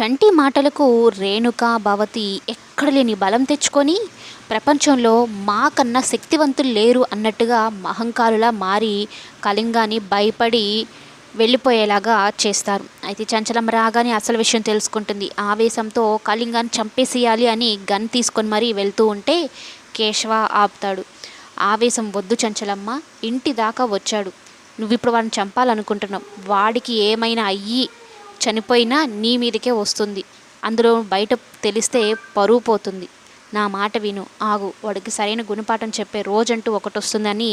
చంటి మాటలకు రేణుక భవతి ఎక్కడ లేని బలం తెచ్చుకొని ప్రపంచంలో మాకన్నా శక్తివంతులు లేరు అన్నట్టుగా మహంకారులా మారి కళింగాన్ని భయపడి వెళ్ళిపోయేలాగా చేస్తారు. అయితే చంచలమ్మ రాగానే అసలు విషయం తెలుసుకుంటుంది. ఆవేశంతో కళింగాన్ని చంపేసేయాలి అని గన్ తీసుకొని మరీ వెళ్తూ ఉంటే కేశవ ఆపుతాడు. ఆవేశం వద్దు చంచలమ్మ ఇంటి దాకా వచ్చాడు. నువ్వు ఇప్పుడు వాడిని చంపాలనుకుంటున్నావు. వాడికి ఏమైనా అయ్యి చనిపోయినా నీ మీదకే వస్తుంది. అందులో బయట తెలిస్తే పరువు పోతుంది. నా మాట విను. ఆగు. వాడికి సరైన గుణపాఠం చెప్పే రోజంటూ ఒకటి వస్తుందని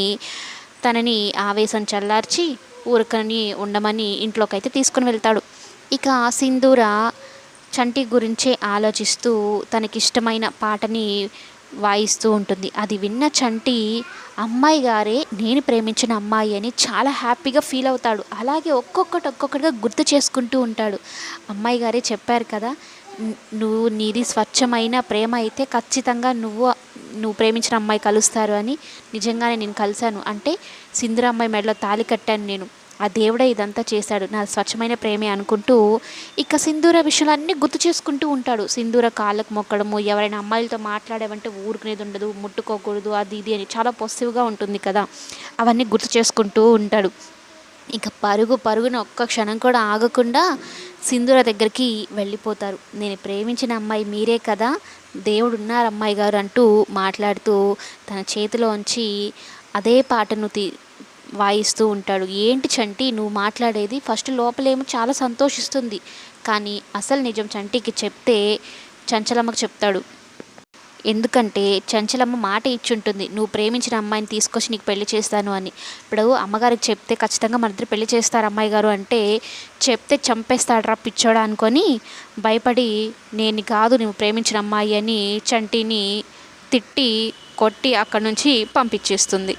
తనని ఆవేశం చల్లార్చి ఊరకని ఉండమని ఇంట్లోకైతే తీసుకుని వెళ్తాడు. ఇక సింధూర చంటి గురించే ఆలోచిస్తూ తనకిష్టమైన పాటని వాయిస్తూ ఉంటుంది. అది విన్న చంటి అమ్మాయి గారే నేను ప్రేమించిన అమ్మాయి అని చాలా హ్యాపీగా ఫీల్ అవుతాడు. అలాగే ఒక్కొక్కటి ఒక్కొక్కటిగా గుర్తు చేసుకుంటూ ఉంటాడు. అమ్మాయి గారే చెప్పారు కదా నువ్వు నీది స్వచ్ఛమైన ప్రేమ అయితే ఖచ్చితంగా నువ్వు నువ్వు ప్రేమించిన అమ్మాయి కలుస్తారు అని. నిజంగానే నేను కలిశాను. అంటే సింధుర అమ్మాయి మెడలో తాళి కట్టాను నేను. ఆ దేవుడే ఇదంతా చేశాడు. నా స్వచ్ఛమైన ప్రేమే అనుకుంటూ ఇక సింధూర విషయాలు అన్నీ గుర్తు చేసుకుంటూ ఉంటాడు. సింధూర కాళ్ళకు మొక్కడము ఎవరైనా అమ్మాయిలతో మాట్లాడేవంటే ఊరుకునేది ఉండదు ముట్టుకోకూడదు అది ఇది అని చాలా పొసివ్గా ఉంటుంది కదా. అవన్నీ గుర్తు చేసుకుంటూ ఉంటాడు. ఇక పరుగు పరుగున ఒక్క క్షణం కూడా ఆగకుండా సింధూర దగ్గరికి వెళ్ళిపోతారు. నేను ప్రేమించిన అమ్మాయి మీరే కదా దేవుడు ఉన్నారు అమ్మాయి గారు అంటూ మాట్లాడుతూ తన చేతిలోంచి అదే పాటను తీ వాయిస్తూ ఉంటాడు. ఏంటి చంటి నువ్వు మాట్లాడేది ఫస్ట్ లోపలేమో చాలా సంతోషిస్తుంది. కానీ అసలు నిజం చంటికి చెప్తే చంచలమ్మకు చెప్తాడు. ఎందుకంటే చంచలమ్మ మాట ఇచ్చుంటుంది. నువ్వు ప్రేమించిన అమ్మాయిని తీసుకొచ్చి నీకు పెళ్ళి చేస్తాను అని. ఇప్పుడు అమ్మగారికి చెప్తే ఖచ్చితంగా మన ఇద్దరు పెళ్ళి చేస్తారు అమ్మాయి గారు అంటే చెప్తే చంపేస్తాడు రా పిచ్చోడా అనుకొని భయపడి నేను కాదు నువ్వు ప్రేమించిన అమ్మాయి అని చంటిని తిట్టి కొట్టి అక్కడి నుంచి పంపించేస్తుంది.